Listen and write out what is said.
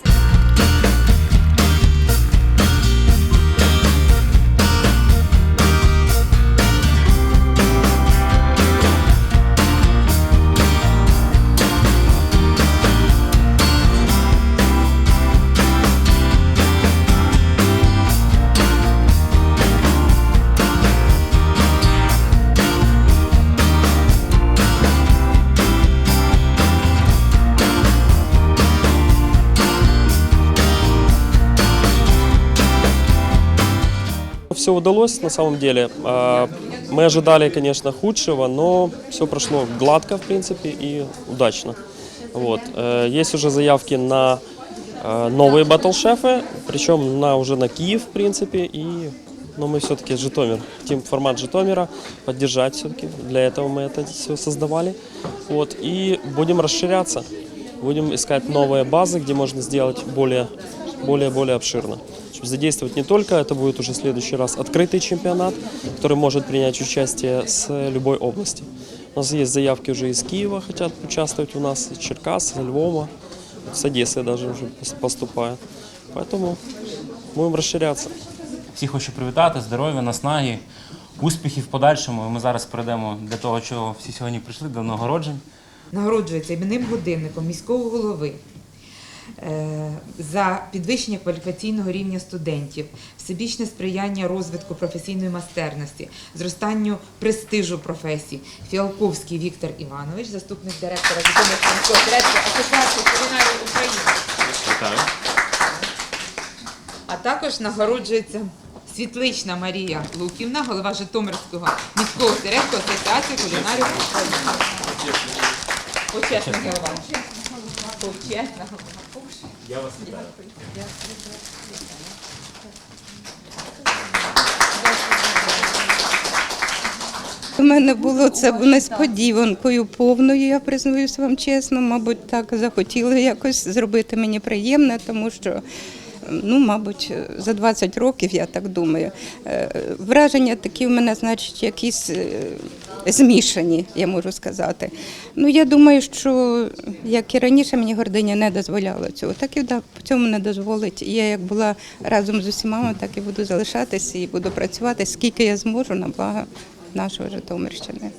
Bye. Все удалось на самом деле. А, Мы ожидали, конечно, худшего, но все прошло гладко, в принципе, и удачно. Вот. Э, Есть уже заявки на э, новые батл-шефы, причем на, уже на Киев, в принципе, и но мы все-таки Житомир, тим формат Житомира, поддержать все-таки. Для этого мы это все создавали. Вот. И будем расширяться. Будем искать новые базы, где можно сделать более, более, более обширно. Чтобы задействовать не только, это будет уже в следующий раз открытый чемпионат, который может принять участие с любой области. У нас есть заявки уже из Киева, хотят участвовать у нас, из Черкас, из Львова, с Одессы даже уже пос- поступают. Поэтому будем расширяться. Всіх хочу привітати, здоров'я, наснаги, успіхів в подальшому. І Ми зараз перейдемо для того, чого всі сьогодні прийшли до нагороджень. нагороджується іменним годинником міського голови е, за підвищення кваліфікаційного рівня студентів, всебічне сприяння розвитку професійної майстерності, зростанню престижу професій. Фіалковський Віктор Іванович, заступник директора Житомирського осередку Асоціації кулінарів України. А також нагороджується Світлична Марія Луківна, голова Житомирського міського осередку Асоціації кулінарів України. Почесна голова. Почесна голова. У мене було це несподіванкою повною, я признаюся вам чесно. Мабуть, так захотіли якось зробити мені приємне, тому що. Ну, мабуть, за 20 років, я так думаю. Е, Враження такі в мене, значить, якісь е, змішані, я можу сказати. Ну, я думаю, що як і раніше мені гординя не дозволяла цього, так і в цьому не дозволить. Я як була разом з усіма, так і буду залишатися і буду працювати, скільки я зможу на благо нашої Житомирщини.